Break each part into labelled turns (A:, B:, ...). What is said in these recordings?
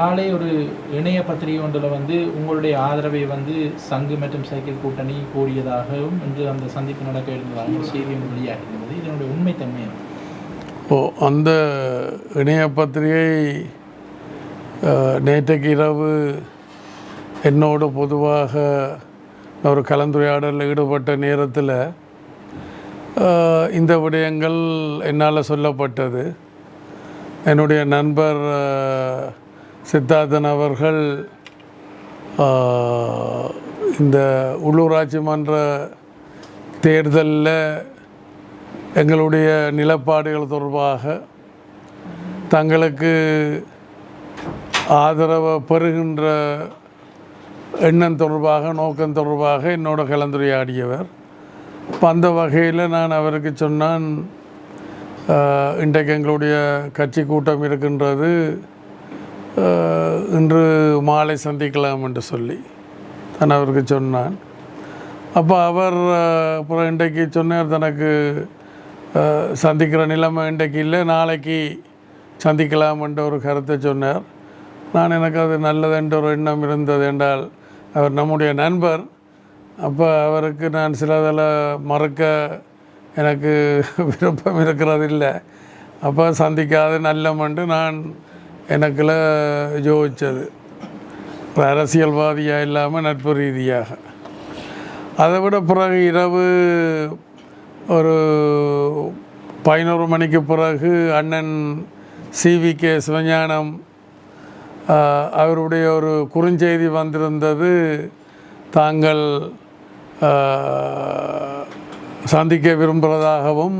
A: நாளை ஒரு இணைய பத்திரிகை ஒன்றில் வந்து உங்களுடைய ஆதரவை வந்து சங்கு மற்றும் சைக்கிள் கூட்டணி கூடியதாகவும் இன்று அந்த சந்திப்பு நடக்க இருந்ததாக செய்தி ஒன்று வெளியாகியிருந்தது. இதனுடைய உண்மைத்தன்மை
B: ஓ அந்த இணைய பத்திரிகை நேற்றைக்கு இரவு என்னோடு பொதுவாக நான் ஒரு கலந்துரையாடலில் ஈடுபட்ட நேரத்தில் இந்த விடயங்கள் என்னால் சொல்லப்பட்டது. என்னுடைய நண்பர் சித்தார்த்தன் அவர்கள் இந்த உள்ளூராட்சி மன்ற தேர்தலில் எங்களுடைய நிலப்பாடுகள் தொடர்பாக தங்களுக்கு ஆதரவை பெறுகின்ற எண்ணம் தொடர்பாக நோக்கம் தொடர்பாக என்னோட கலந்துரையாடியவர். அந்த வகையில் நான் அவருக்கு சொன்னான் இன்றைக்கு எங்களுடைய கட்சி கூட்டம் இருக்கின்றது இன்று மாலை சந்திக்கலாம் என்று சொல்லி தன் அவருக்கு சொன்னான். அப்போ அவர் அப்புறம் இன்றைக்கு சொன்னார் தனக்கு சந்திக்கிற நிலைமை இன்றைக்கு இல்லை நாளைக்கு சந்திக்கலாம் என்ற ஒரு கருத்தை சொன்னார். நான் எனக்கு அது நல்லதென்ற ஒரு எண்ணம் இருந்தது என்றால் அவர் நம்முடைய நண்பர். அப்போ அவருக்கு நான் சிலதில் மறக்க எனக்கு விருப்பம் இருக்கிறது இல்லை. அப்போ சந்திக்காத நல்லமென்று நான் எனக்குள்ள யோசித்தது அரசியல்வாதியாக இல்லாமல் நட்பு ரீதியாக. அதை விட பிறகு இரவு ஒரு பதினோரு மணிக்கு பிறகு அண்ணன் சிவி கே சிவஞானம் அவருடைய ஒரு குறுஞ்செய்தி வந்திருந்தது. தாங்கள் சந்திக்க விரும்புகிறதாகவும்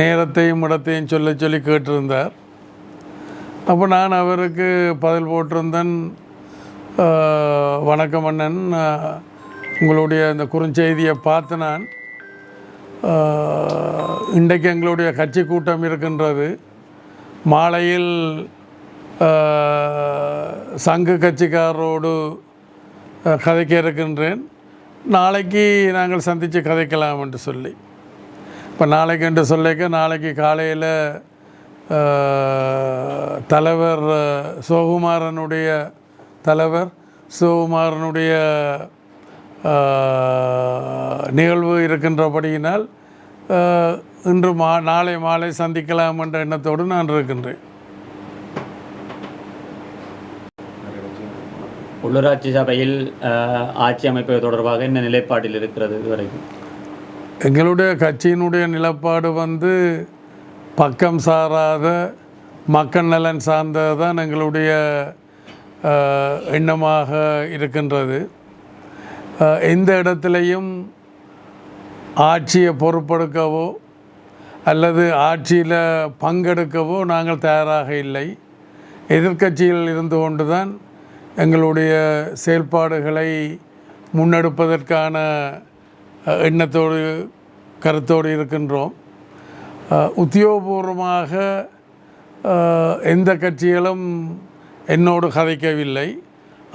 B: நேரத்தையும் இடத்தையும் சொல்ல சொல்லி கேட்டிருந்தார். அப்போ நான் அவருக்கு பதில் போட்டிருந்தேன். வணக்கம் அண்ணன். உங்களுடைய இந்த குறுஞ்செய்தியை பார்த்து நான் இன்றைக்கு எங்களுடைய கட்சி கூட்டம் இருக்கின்றது. மாலையில் சங்கு கட்சிக்காரரோடு கதைக்க இருக்கின்றேன். நாளைக்கு நாங்கள் சந்தித்து கதைக்கலாம் என்று சொல்லி. இப்போ நாளைக்கு என்று சொல்லிக்க நாளைக்கு காலையில் தலைவர் சிவகுமாரனுடைய தலைவர் சிவகுமாரனுடைய நிகழ்வு இருக்கின்றபடியினால் இன்று மா நாளை மாலை சந்திக்கலாம் என்ற எண்ணத்தோடு நான் இருக்கின்றேன்.
C: உள்ளூராட்சி சபையில் ஆட்சி அமைப்பது தொடர்பாக என்ன நிலைப்பாட்டில் இருக்கிறது இதுவரைக்கும்?
B: எங்களுடைய கட்சியினுடைய நிலப்பாடு வந்து பக்கம் சாராத மக்கள் நலன் சார்ந்தது தான் எங்களுடைய எண்ணமாக இருக்கின்றது. எந்த இடத்துலையும் ஆட்சியை பொறுப்பெடுக்கவோ அல்லது ஆட்சியில் பங்கெடுக்கவோ நாங்கள் தயாராக இல்லை. எதிர்க்கட்சியில் இருந்து கொண்டு தான் எங்களுடைய செயல்பாடுகளை முன்னெடுப்பதற்கான எண்ணத்தோடு கருத்தோடு இருக்கின்றோம். உத்தியோகபூர்வமாக எந்த கட்சிகளும் என்னோடு கதைக்கவில்லை.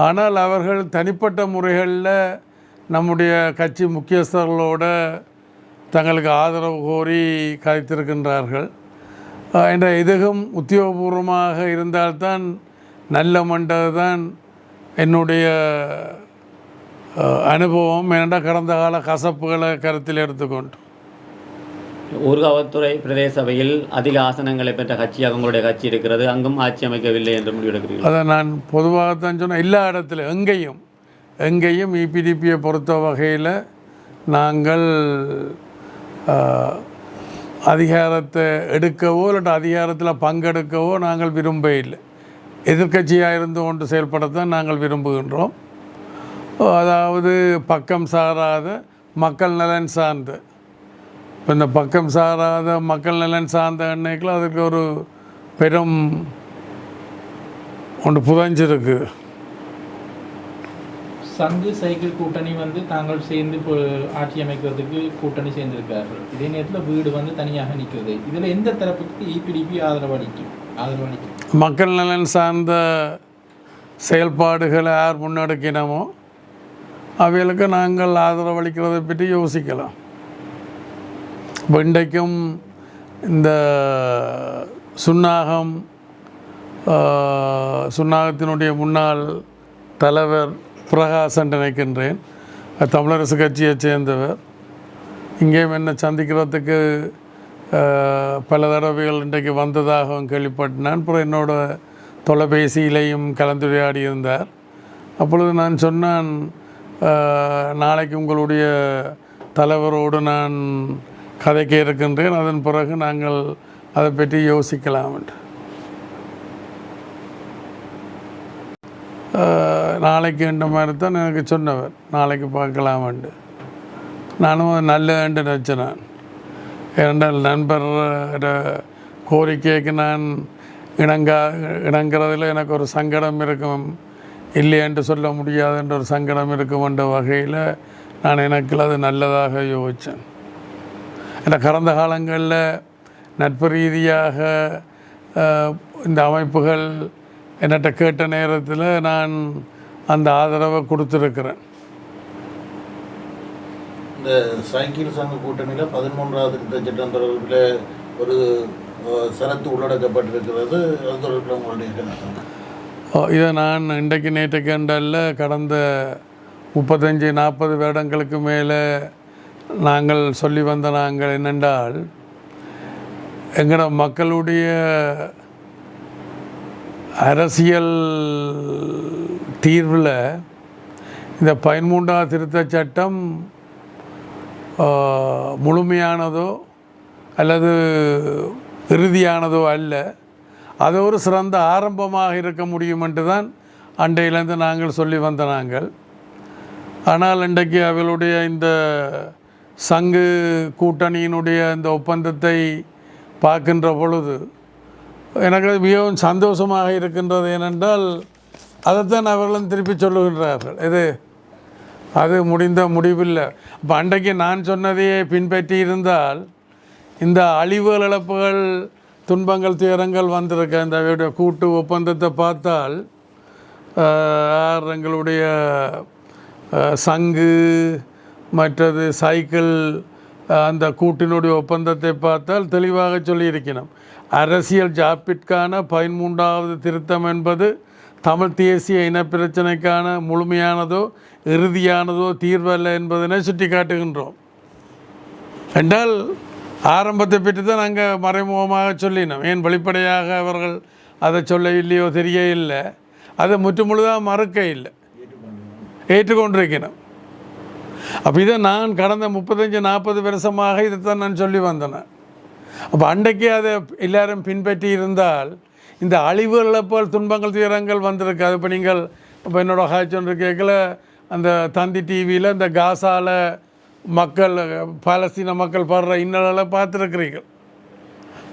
B: ஆனால் அவர்கள் தனிப்பட்ட முறைகளில் நம்முடைய கட்சி முக்கியஸ்தர்களோட தங்களுக்கு ஆதரவு கோரி கதைத்திருக்கின்றார்கள். என்ற எதுவும் உத்தியோகபூர்வமாக இருந்தால்தான் நல்ல மண்டது தான் என்னுடைய அனுபவம். ஏன்னா கடந்த கால கசப்புகளை கருத்தில் எடுத்துக்கொண்டு.
C: ஊர்காவத்துறை பிரதேச சபையில் அதிக ஆசனங்களை பெற்ற கட்சியாக உங்களுடைய கட்சி இருக்கிறது. அங்கும் ஆட்சி அமைக்கவில்லை என்று முடிவெடுக்கிறீர்கள்.
B: அதை நான் பொதுவாகத்தான் சொன்னேன். எல்லா இடத்துல எங்கேயும் எங்கேயும் இபிடிபியை பொறுத்த வகையில் நாங்கள் அதிகாரத்தை எடுக்கவோ இல்லாட்ட அதிகாரத்தில் பங்கெடுக்கவோ நாங்கள் விரும்ப இல்லை. எதிர்க்கட்சியாக இருந்து கொண்டு செயல்படத்தான் நாங்கள் விரும்புகின்றோம். அதாவது பக்கம் சாராத மக்கள் நலன் சார்ந்த. இப்போ இந்த பக்கம் சாராத மக்கள் நலன் சார்ந்த அன்னைக்குள்ள அதுக்கு ஒரு பெரும் ஒன்று புதஞ்சிருக்கு.
A: சங்கு சைக்கிள் கூட்டணி வந்து தாங்கள் சேர்ந்து இப்போ ஆட்சி அமைக்கிறதுக்கு கூட்டணி சேர்ந்திருக்கார்கள். இதே நேரத்தில் வீடு வந்து தனியாக நிற்கிறது இதில் எந்த தரப்புக்கு E இபிடிபி ஆதரவு அளிக்கும்? ஆதரவு அளிக்கும்.
B: மக்கள் நலன் சார்ந்த செயல்பாடுகளை யார் முன்னெடுக்கினமோ அவைகளுக்கு நாங்கள் ஆதரவளிக்கிறதை பற்றி யோசிக்கலாம். இப்போ இன்றைக்கும் இந்த சுன்னாகம் சுன்னாகத்தினுடைய முன்னாள் தலைவர் பிரகாசன் நினைக்கின்றேன். தமிழரசு கட்சியைச் சேர்ந்தவர். இங்கேயும் என்னை சந்திக்கிறதுக்கு பல தடவைகள் இன்றைக்கு வந்ததாகவும் கேள்விப்பட்டேன். அப்புறம் என்னோட தொலைபேசியிலையும் கலந்துரையாடி இருந்தார். அப்பொழுது நான் சொன்னான் நாளைக்கு உங்களுடைய தலைவரோடு நான் கதைக்க இருக்கின்றேன். அதன் பிறகு நாங்கள் அதை பற்றி யோசிக்கலாம் என்று. நாளைக்கு என்ற மாதிரி தான் எனக்கு சொன்னவர் நாளைக்கு பார்க்கலாமண்டு நானும் அது நல்லதுன்னு நினச்சேன். நான் இரண்டால் நண்பர் கோரிக்கைக்கு நான் இணங்கா இணங்குறதில் எனக்கு ஒரு சங்கடம் இருக்கும். இல்லை என்று சொல்ல முடியாது என்ற ஒரு சங்கடம் இருக்கும் என்ற வகையில் நான் எனக்கு அது நல்லதாக யோசித்தேன். ஏன்னா கடந்த காலங்களில் நட்பு ரீதியாக இந்த அமைப்புகள் என்னட்ட கேட்ட நேரத்தில் நான் அந்த ஆதரவை கொடுத்துருக்கிறேன்.
D: இந்த சைக்கிள் சங்க கூட்டணியில் பதிமூன்றாவது திருத்த சட்டம் தொடர்பில் ஒரு சரத்து உள்ளடக்கப்பட்டிருக்கிறது. அது தொடர்பில் உங்களுடைய
B: இதை நான் இன்றைக்கு நேற்று கண்டல்ல கடந்த முப்பத்தஞ்சு நாற்பது வருடங்களுக்கு மேலே நாங்கள் சொல்லி வந்த நாங்கள் என்னென்றால் எங்களோட மக்களுடைய அரசியல் தீர்வில் இந்த பதிமூன்றாவது திருத்தச் சட்டம் முழுமையானதோ அல்லது இறுதியானதோ அல்ல. அது ஒரு சிறந்த ஆரம்பமாக இருக்க முடியும் என்று தான் அண்டையிலேருந்து நாங்கள் சொல்லி வந்த நாங்கள். ஆனால் இன்றைக்கு அவளுடைய இந்த சங்கு கூட்டணியினுடைய இந்த ஒப்பந்தத்தை பார்க்கின்ற பொழுது எனக்கு மிகவும் சந்தோஷமாக இருக்கின்றது ஏனென்றால் அதைத்தான் அவர்களும் திருப்பி சொல்லுகின்றார்கள். இது அது முடிந்த முடிவில்லை. இப்போ அன்றைக்கு நான் சொன்னதையே பின்பற்றி இருந்தால் இந்த அழிவுகள் இழப்புகள் துன்பங்கள் துயரங்கள் வந்திருக்க இந்த அவருடைய கூட்டு ஒப்பந்தத்தை பார்த்தால் எங்களுடைய சங்கு மற்றது சைக்கிள் அந்த கூட்டினுடைய ஒப்பந்தத்தை பார்த்தால் தெளிவாக சொல்லியிருக்கணும். அரசியல் ஜாப்பிற்கான பதிமூன்றாவது திருத்தம் என்பது தமிழ் தேசிய இனப்பிரச்சனைக்கான முழுமையானதோ இறுதியானதோ தீர்வல்ல என்பதனை சுட்டி காட்டுகின்றோம் என்றால் ஆரம்பத்தை பற்றி தான் நாங்கள் மறைமுகமாக சொல்லினோம். ஏன் வெளிப்படையாக அவர்கள் அதை சொல்ல இல்லையோ தெரிய இல்லை அதை முற்றுமுழுதாக மறுக்க இல்லை. ஏற்றுக்கொண்டிருக்கணும் அப்போ இதை நான் கடந்த முப்பத்தஞ்சு நாற்பது வருஷமாக இதைத்தான் நான் சொல்லி வந்தேன். அப்போ அன்றைக்கே அதை எல்லாரும் பின்பற்றி இருந்தால் இந்த அழிவு போல் துன்பங்கள் துயரங்கள் வந்திருக்கு அது இப்போ நீங்கள் இப்போ என்னோடய ஹாய்ச்சொன்று கேட்கல. அந்த தந்தி டிவியில் இந்த காசாவில் மக்கள் பாலஸ்தீன மக்கள் படுற இன்னலெல்லாம் பார்த்துருக்குறீர்கள்.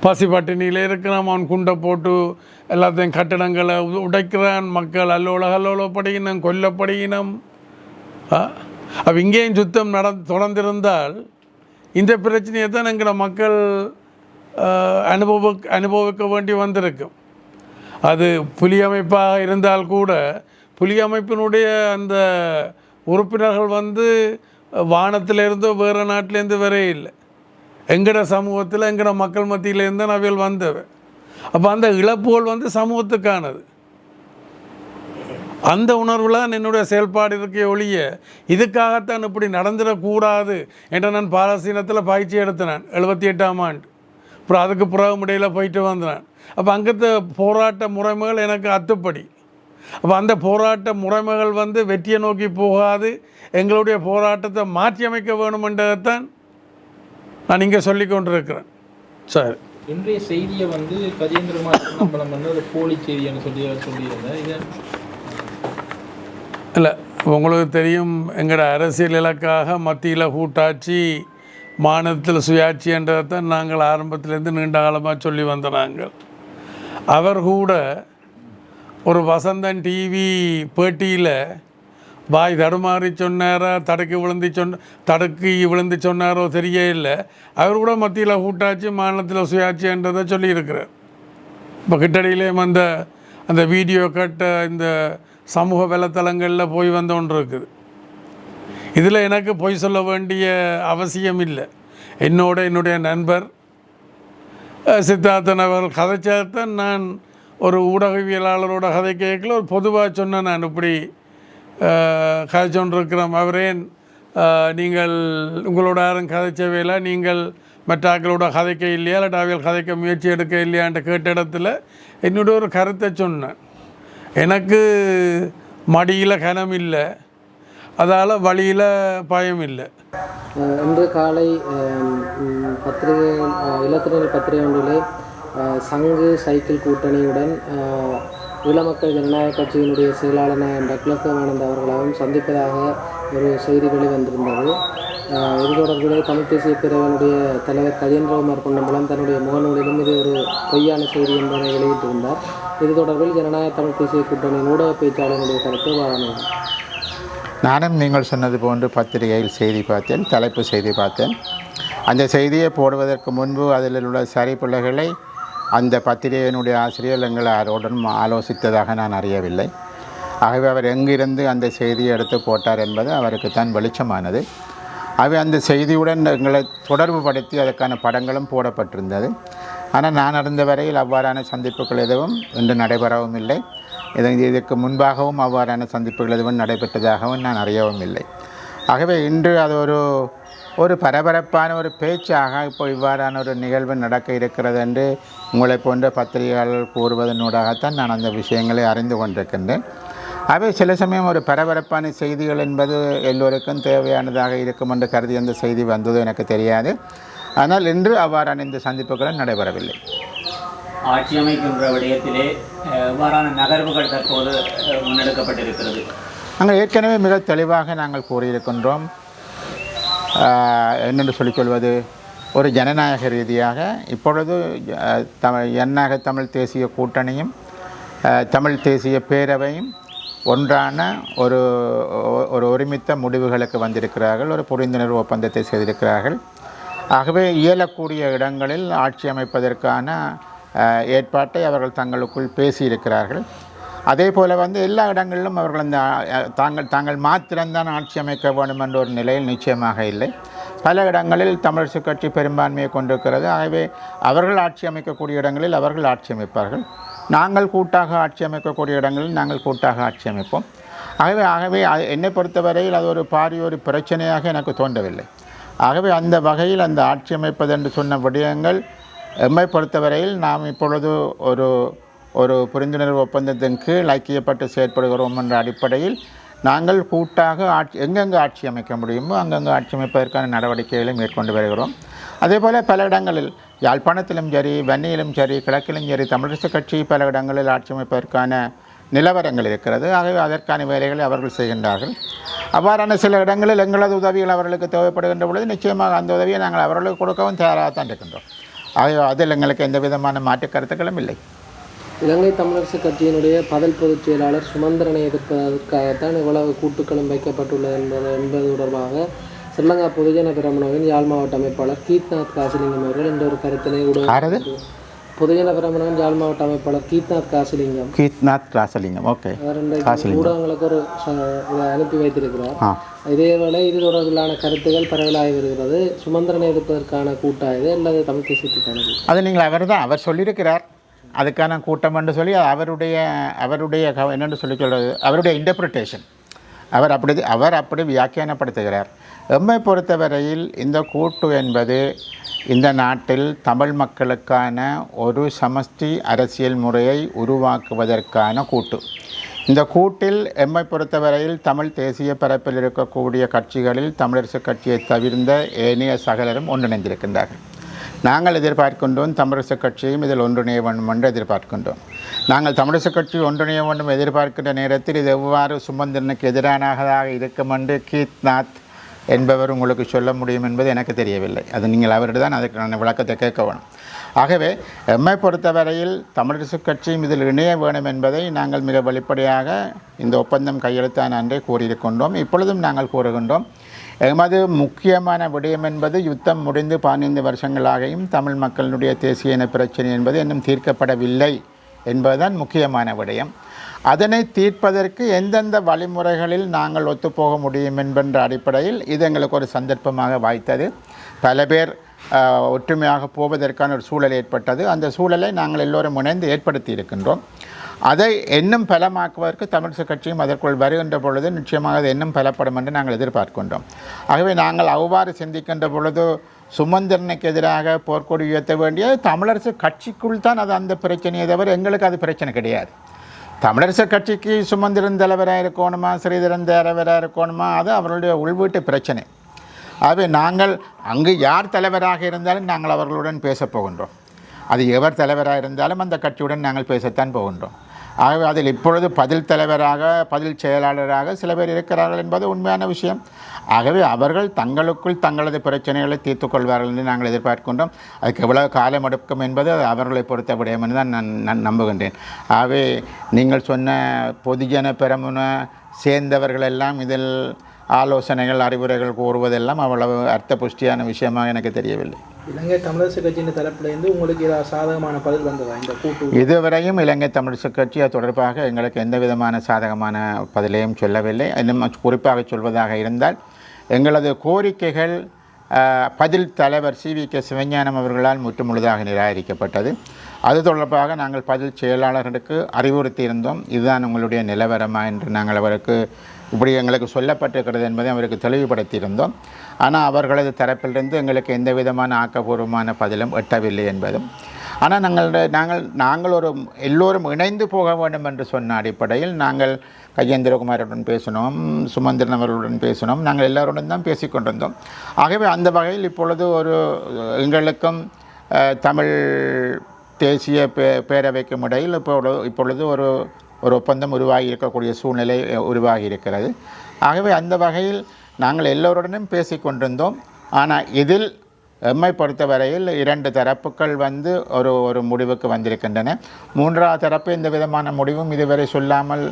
B: பசி பட்டினியில் இருக்கிறான் அவன் குண்டை போட்டு எல்லாத்தையும் கட்டடங்களை உடைக்கிறான். மக்கள் அல்லோல அல்லோலப்படுகினம் கொல்லப்படுகினம் அப்போ இங்கேயும் சுத்தம் நட தொடர்ந்திருந்தால் இந்த பிரச்சனையை தான் எங்களை மக்கள் அனுபவ அனுபவிக்க வேண்டி வந்திருக்கும். அது புலி அமைப்பாக இருந்தால் கூட புலி அமைப்பினுடைய அந்த உறுப்பினர்கள் வந்து வானத்திலேருந்தோ வேறு நாட்டிலேருந்து வரே இல்லை. எங்கட சமூகத்தில் எங்கட மக்கள் மத்தியிலேருந்து அவைகள் வந்தவை. அப்போ அந்த இழப்புகள் வந்து சமூகத்துக்கானது. அந்த உணர்வில் என்னுடைய செயல்பாடு இருக்கே ஒழிய இதுக்காகத்தான் இப்படி நடந்துடக்கூடாது என்று நான் பாலஸ்தீனத்தில் பயிற்சி எடுத்தினேன் எழுபத்தி எட்டாம் ஆண்டு. அப்புறம் அதுக்கு பிறகு இடையில் போயிட்டு வந்தேன். அப்போ அங்கத்த போராட்ட முறைமைகள் எனக்கு அத்துப்படி. அப்போ அந்த போராட்ட முறைமைகள் வந்து வெற்றியை நோக்கி போகாது எங்களுடைய போராட்டத்தை மாற்றி அமைக்க வேணுமென்றதைத்தான் நான் இங்கே சொல்லி கொண்டிருக்கிறேன். சரி.
A: இன்றைய செய்தியை வந்து கஜேந்திரமா நம்மளை வந்து ஒரு போலி செய்தின்னு சொல்லி சொல்லியிருந்தேன் இதை
B: இல்லை உங்களுக்கு தெரியும் எங்களோட அரசியல் இலக்காக மத்தியில் கூட்டாட்சி மாநிலத்தில் சுயாட்சி என்றதைத்தான் நாங்கள் ஆரம்பத்திலேருந்து நீண்ட காலமாக சொல்லி வந்த நாங்கள். அவர் கூட ஒரு வசந்தன் டிவி பேட்டியில் வாய் தடுமாறி சொன்னாரா தடுக்கி விழுந்து சொன்ன தடுக்கி விழுந்து சொன்னாரோ தெரிய இல்லை. அவர் கூட மத்தியில் கூட்டாட்சி மாநிலத்தில் சுயாட்சின்றதை சொல்லியிருக்கிறார். இப்போ கிட்டடியிலேயும் அந்த அந்த வீடியோ கட்ட இந்த சமூக வலைத்தளங்களில் போய் வந்தோன்று இருக்குது இதில் எனக்கு பொய் சொல்ல வேண்டிய அவசியம் இல்லை. என்னோட என்னுடைய நண்பர் சித்தார்த்தன் அவர்கள் கதைச்சாதான் நான் ஒரு ஊடகவியலாளரோட கதை கேட்கல. ஒரு பொதுவாக சொன்னேன் நான் இப்படி அஹ், கதைச்சொன்றிருக்கிறோம் அவரேன் நீங்கள் உங்களோட யாரும் கதைச்சவையில் நீங்கள் மற்ற ஆக்களோட கதைக்க இல்லையா? இல்லை அவைகள் கதைக்க முயற்சி எடுக்க இல்லையான்ட்டு கேட்ட இடத்துல என்னோட ஒரு கருத்தை சொன்னேன். எனக்கு மடியில் கனம் இல்லை. அதால் வழியில் பயம் இல்லை.
E: இன்று காலை பத்திரிகை அஹ், பத்திரிகை ஒன்றிலே சங்கு சைக்கிள் கூட்டணியுடன் இளமக்கள் ஜனநாயக கட்சியினுடைய செயலாளர் நாயகன் டக்ளஸ் தேவானந்த் அவர்களாகவும் சந்திப்பதாக ஒரு செய்தி வெளிவந்திருந்தது. இது தொடர்பிலே தமிழ் தேசிய பிரிவினுடைய தலைவர் கஜேந்திரகுமார் பொன்னம்பலம் தன்னுடைய முகநூலிலும் இது ஒரு பொய்யான செய்தி என்பதை வெளியிட்டிருந்தார். இது தொடர்பில் ஜனநாயக தமிழ் தேசிய கூட்டணியின் ஊடக பேச்சாளர்களுடைய கருத்து வாழணும்
F: நானும் நீங்கள் சொன்னது போன்று பத்திரிகையில் செய்தி பார்த்தேன் தலைப்பு செய்தி பார்த்தேன். அந்த செய்தியை போடுவதற்கு முன்பு அதில் உள்ள சரிப்பிள்ளைகளை அந்த பத்திரிகையினுடைய ஆசிரியர் எங்கள் அவருடன் ஆலோசித்ததாக நான் அறியவில்லை. ஆகவே அவர் எங்கிருந்து அந்த செய்தியை எடுத்து போட்டார் என்பது அவருக்கு தான் வெளிச்சமானது. ஆகவே அந்த செய்தியுடன் எங்களை தொடர்பு படுத்தி அதற்கான படங்களும் போடப்பட்டிருந்தது. ஆனால் நான் அறிந்த வரையில் அவ்வாறான சந்திப்புகள் எதுவும் இன்று நடைபெறவும் இல்லை. இதற்கு முன்பாகவும் அவ்வாறான சந்திப்புகள் எதுவும் நடைபெற்றதாகவும் நான் அறியவும் இல்லை. ஆகவே இன்று அது ஒரு ஒரு பரபரப்பான ஒரு பேச்சாக இப்போ இவ்வாறான ஒரு நிகழ்வு நடக்க இருக்கிறது என்று உங்களை போன்ற பத்திரிகையாளர்கள் கூறுவதனூடாகத்தான் நான் அந்த விஷயங்களை அறிந்து கொண்டிருக்கின்றேன். அவை சில சமயம் ஒரு பரபரப்பான செய்திகள் என்பது எல்லோருக்கும் தேவையானதாக இருக்கும் என்று கருதி அந்த செய்தி வந்தது எனக்கு தெரியாது. ஆனால் இன்று அவ்வாறான இந்த சந்திப்புகளும் நடைபெறவில்லை.
C: ஆட்சி அமைக்கின்ற விடயத்திலே அஹ், எவ்வாறான நகர்வுகள் தற்போது முன்னெடுக்கப்பட்டிருக்கிறது.
F: நாங்கள் ஏற்கனவே மிக தெளிவாக நாங்கள் கூறியிருக்கின்றோம். என்னென்று சொல்லிக்கொள்வது ஒரு ஜனநாயக ரீதியாக இப்பொழுது தமிழ் எண்ணாக தமிழ் தேசிய கூட்டணியும் தமிழ் தேசிய பேரவையும் ஒன்றான ஒரு ஒரு ஒருமித்த முடிவுகளுக்கு வந்திருக்கிறார்கள் ஒரு புரிந்துணர்வு ஒப்பந்தத்தை செய்திருக்கிறார்கள். ஆகவே இயலக்கூடிய இடங்களில் ஆட்சி அமைப்பதற்கான ஏற்பாட்டை அவர்கள் தங்களுக்குள் பேசியிருக்கிறார்கள். அதே போல் வந்து எல்லா இடங்களிலும் அவர்கள் அந்த தாங்கள் தாங்கள் மாத்திரம்தான் ஆட்சி அமைக்க வேண்டும் என்ற ஒரு நிலையில் நிச்சயமாக இல்லை. பல இடங்களில் தமிழரசு கட்சி பெரும்பான்மையை கொண்டிருக்கிறது. ஆகவே அவர்கள் ஆட்சி அமைக்கக்கூடிய இடங்களில் அவர்கள் ஆட்சி அமைப்பார்கள். நாங்கள் கூட்டாக ஆட்சி அமைக்கக்கூடிய இடங்களில் நாங்கள் கூட்டாக ஆட்சி அமைப்போம். ஆகவே ஆகவே அது- என்னை பொறுத்தவரையில் அது ஒரு பாரிய ஒரு பிரச்சனையாக எனக்கு தோன்றவில்லை. ஆகவே அந்த வகையில் அந்த ஆட்சி அமைப்பது என்று சொன்ன விடயங்கள் எம்மை பொறுத்தவரையில் நாம் இப்பொழுது ஒரு ஒரு புரிந்துணர்வு ஒப்பந்தத்தின் கீழ் ஐக்கியப்பட்டு செயற்படுகிறோம் என்ற அடிப்படையில் நாங்கள் கூட்டாக ஆட்சி எங்கெங்கு ஆட்சி அமைக்க முடியுமோ அங்கங்கே ஆட்சி அமைப்பதற்கான நடவடிக்கைகளை மேற்கொண்டு வருகிறோம். அதேபோல் பல இடங்களில் யாழ்ப்பாணத்திலும் சரி வன்னியிலும் சரி கிழக்கிலும் சரி தமிழரசு கட்சி பல இடங்களில் ஆட்சி அமைப்பதற்கான நிலவரங்கள் இருக்கிறது. ஆகவே அதற்கான வேலைகளை அவர்கள் செய்கின்றார்கள். அவ்வாறான சில இடங்களில் எங்களது உதவிகள் அவர்களுக்கு தேவைப்படுகின்ற பொழுது நிச்சயமாக அந்த உதவியை நாங்கள் அவர்களுக்கு கொடுக்கவும் தயாராகத்தான் இருக்கின்றோம். ஆகவே அதில் எங்களுக்கு எந்த விதமான மாற்று கருத்துக்களும் இல்லை.
E: இலங்கை தமிழரசு கட்சியினுடைய பதில் பொதுச் செயலாளர் சுமந்திரனை எதிர்ப்பதற்காகத்தான் இவ்வளவு கூட்டுக்களும் வைக்கப்பட்டுள்ளது என்பது என்பது தொடர்பாக ஸ்ரீலங்கா பொதுஜன பிரமணவின் யாழ் மாவட்ட அமைப்பாளர் கீத்நாத் காசிலிங்கம் அவர்கள் என்ற ஒரு கருத்தினை பொதுஜன பிரமணவின் யாழ் மாவட்ட அமைப்பாளர் கீத்நாத் காசிலிங்கம்.
F: கீத்நாத் ராசலிங்கம் ஓகே.
E: ஊடகங்களுக்கு ஒரு அனுப்பி வைத்திருக்கிறார். இதேவேளை இது தொடர்பிலான கருத்துக்கள் பரவலாகி வருகிறது. சுமந்திரனை எதிர்ப்பதற்கான கூட்டா இது அல்லது தமிழ் தேசியத்துக்கான?
F: அது நீங்கள் அவர் தான் அவர் சொல்லியிருக்கிறார். அதுக்கான கூட்டம் என்று சொல்லி அவருடைய அவருடைய என்னென்னு சொல்லி சொல்கிறது அவருடைய இன்டர்பிரிட்டேஷன் அவர் அப்படி அவர் அப்படி வியாக்கியானப்படுத்துகிறார். எம்மை பொறுத்தவரையில் இந்த கூட்டு என்பது இந்த நாட்டில் தமிழ் மக்களுக்கான ஒரு சமஷ்டி அரசியல் முறையை உருவாக்குவதற்கான கூட்டு. இந்த கூட்டில் எம்மை பொறுத்தவரையில் தமிழ் தேசிய பரப்பில் இருக்கக்கூடிய கட்சிகளில் தமிழரசு கட்சியை தவிர்ந்த ஏனைய சகலரும் ஒன்றிணைந்திருக்கின்றார்கள். நாங்கள் எதிர்பார்க்கின்றோம் தமிழரசு கட்சியும் இதில் ஒன்றிணைய வேண்டும் என்று எதிர்பார்க்கின்றோம். நாங்கள் தமிழரசு கட்சி ஒன்றிணைய வேண்டும் எதிர்பார்க்கின்ற நேரத்தில் இது எவ்வாறு சுமந்திரனுக்கு எதிரானதாக இருக்கும் என்று கீத்நாத் என்பவர் உங்களுக்கு சொல்ல முடியும் என்பது எனக்கு தெரியவில்லை. அது நீங்கள் அவரிடம் தான் அதுக்கு நான் விளக்கத்தை கேட்க வேணும். ஆகவே எம்மை பொறுத்தவரையில் தமிழரசு கட்சியும் இதில் இணைய வேணும் என்பதை நாங்கள் மிக வெளிப்படையாக இந்த ஒப்பந்தம் கையெழுத்தான அன்றே கூறியிருக்கின்றோம். இப்பொழுதும் நாங்கள் கூறுகின்றோம் எமது முக்கியமான விடயம் என்பது யுத்தம் முடிந்து பதினைந்து வருஷங்களாகியும் தமிழ் மக்களுடைய தேசிய இன பிரச்சனை என்பது இன்னும் தீர்க்கப்படவில்லை என்பதுதான் முக்கியமான விடயம். அதனை தீர்ப்பதற்கு எந்தெந்த வழிமுறைகளில் நாங்கள் ஒத்துப்போக முடியும் என்பன்ற அடிப்படையில் இது எங்களுக்கு ஒரு சந்தர்ப்பமாக வாய்த்தது. பல பேர் ஒற்றுமையாக போவதற்கான ஒரு சூழல் ஏற்பட்டது. அந்த சூழலை நாங்கள் எல்லோரும் இணைந்து ஏற்படுத்தி இருக்கின்றோம். அதை இன்னும் பலமாக்குவதற்கு தமிழிசை கட்சியும் அதற்குள் வருகின்ற பொழுது நிச்சயமாக அது இன்னும் பலப்படும் என்று நாங்கள் எதிர்பார்க்கின்றோம். ஆகவே நாங்கள் அவ்வாறு சிந்திக்கின்ற பொழுது சுமந்திரனுக்கு எதிராக போர்க்கொடி உயர்த்த வேண்டியது தமிழரசு கட்சிக்குள் தான் அது அந்த பிரச்சனையை தவிர எங்களுக்கு அது பிரச்சனை கிடையாது. தமிழரசு கட்சிக்கு சுமந்திரன் தலைவராக இருக்கணுமா ஸ்ரீதரன் தலைவராக இருக்கணுமா அது அவர்களுடைய உள்வீட்டு பிரச்சனை. ஆகவே நாங்கள் அங்கு யார் தலைவராக இருந்தாலும் நாங்கள் அவர்களுடன் பேசப் போகின்றோம். அது எவர் தலைவராக இருந்தாலும் அந்த கட்சியுடன் நாங்கள் பேசத்தான் போகின்றோம். ஆகவே அதில் இப்பொழுது பதில் தலைவராக பதில் செயலாளராக சில பேர் இருக்கிறார்கள் என்பது உண்மையான விஷயம். ஆகவே அவர்கள் தங்களுக்குள் தங்களது பிரச்சனைகளை தீர்த்து கொள்வார்கள் என்று நாங்கள் எதிர்பார்க்கின்றோம். அதுக்கு எவ்வளவு காலம் எடுக்கும் என்பது அது அவர்களை பொறுத்த விடயம் என்று தான் நான் நான் நம்புகின்றேன். ஆகவே நீங்கள் சொன்ன பொதுஜன பெரமுன சேர்ந்தவர்கள் எல்லாம் இதில் ஆலோசனைகள் அறிவுரைகள் கூறுவதெல்லாம் அவ்வளவு அர்த்த புஷ்டியான விஷயமாக எனக்கு தெரியவில்லை.
G: இலங்கை தமிழரசு கட்சியின் தரப்புலேருந்து உங்களுக்கு சாதகமான பதில் வந்ததா? இந்த கூட்டு
F: இதுவரையும் இலங்கை தமிழிசை கட்சி அது தொடர்பாக எங்களுக்கு எந்த விதமான சாதகமான பதிலையும் சொல்லவில்லை. இன்னும் குறிப்பாக சொல்வதாக இருந்தால் எங்களது கோரிக்கைகள் பதில் தலைவர் சி. வி. கே. சிவஞானம் அவர்களால் முற்றுமுழுதாக நிராகரிக்கப்பட்டது. அது தொடர்பாக நாங்கள் பதில் செயலாளர்களுக்கு அறிவுறுத்தியிருந்தோம். இதுதான் உங்களுடைய நிலவரமா என்று நாங்கள் அவருக்கு இப்படி எங்களுக்கு சொல்லப்பட்டிருக்கிறது என்பதை அவருக்கு தெளிவுபடுத்தியிருந்தோம். ஆனால் அவர்களது தரப்பிலிருந்து எங்களுக்கு எந்த விதமான ஆக்கப்பூர்வமான பதிலும் எட்டவில்லை என்பதும் ஆனால் நாங்கள் நாங்கள் நாங்கள் ஒரு எல்லோரும் இணைந்து போக வேண்டும் என்று சொன்ன அடிப்படையில் நாங்கள் கையேந்திரகுமாருடன் பேசினோம் சுமந்திரன் அவர்களுடன் பேசினோம் நாங்கள் எல்லோருடன் தான் பேசிக்கொண்டிருந்தோம் ஆகவே அந்த வகையில் இப்பொழுது ஒரு எங்களுக்கும் தமிழ் தேசிய பே பேரவைக்கும் இடையில் இப்பொழுது இப்பொழுது ஒரு ஒரு ஒப்பந்தம் உருவாகி இருக்கக்கூடிய சூழ்நிலை உருவாகி இருக்கிறது. ஆகவே அந்த வகையில் நாங்கள் எல்லோருடனும் பேசிக்கொண்டிருந்தோம் ஆனால் இதில் எம்மை பொறுத்தவரையில் இரண்டு தரப்புகள் வந்து ஒரு ஒரு முடிவுக்கு வந்திருக்கின்றன. மூன்றாவது தரப்பு எந்த விதமான முடிவும் இதுவரை சொல்லாமல்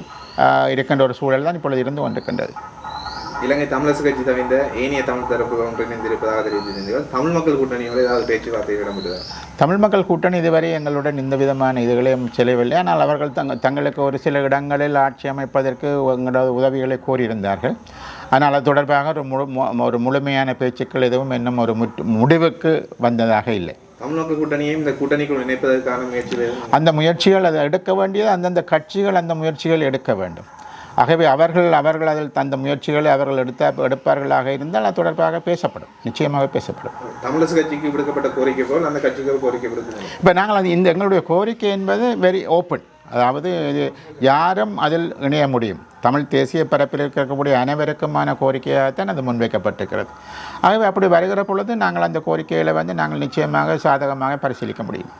F: இருக்கின்ற ஒரு சூழல் தான் இப்பொழுது இருந்து கொண்டிருக்கின்றது.
H: இலங்கை தமிழரசு கட்சி தவிர்த்த ஏனைய தமிழ் தரப்புகள் ஒன்றிணைந்திருப்பதாக தெரிவித்திருந்தீர்கள் தமிழ் மக்கள் கூட்டணியோடு ஏதாவது பேச்சுவார்த்தை இடம்பெறுதா
F: தமிழ் மக்கள் கூட்டணி இதுவரை எங்களுடன் இந்த விதமான இதுகளையும் செல்லவில்லை. ஆனால் அவர்கள் தங்க தங்களுக்கு ஒரு சில இடங்களில் ஆட்சி அமைப்பதற்கு எங்களது உதவிகளை கோரியிருந்தார்கள். ஆனால் அது தொடர்பாக ஒரு முழு ஒரு முழுமையான பேச்சுக்கள் எதுவும் இன்னும் ஒரு முடிவுக்கு வந்ததாக இல்லை.
H: தமிழ் மக்கள் கூட்டணியையும் இந்த கூட்டணிக்குள் இணைப்பதற்கான முயற்சிகள்
F: அந்த முயற்சிகள் அதை எடுக்க வேண்டியது அந்தந்த கட்சிகள் அந்த முயற்சிகள் எடுக்க வேண்டும். ஆகவே அவர்கள் அவர்கள் அதில் அந்த முயற்சிகளை அவர்கள் எடுத்த எடுப்பார்களாக இருந்தால் அது தொடர்பாக பேசப்படும் நிச்சயமாக பேசப்படும்.
H: தமிழரசு கட்சிக்கு விடுக்கப்பட்ட கோரிக்கை போல் அந்த கட்சிக்கு ஒரு கோரிக்கை
F: இப்போ நாங்கள் அது இந்த எங்களுடைய கோரிக்கை என்பது வெரி ஓப்பன் அதாவது இது யாரும் அதில் இணைய முடியும். தமிழ் தேசிய பரப்பில் இருக்கக்கூடிய அனைவருக்குமான கோரிக்கையாகத்தான் அது முன்வைக்கப்பட்டிருக்கிறது. ஆகவே அப்படி வருகிற பொழுது நாங்கள் அந்த கோரிக்கையில் வந்து நாங்கள் நிச்சயமாக சாதகமாக பரிசீலிக்க முடியும்.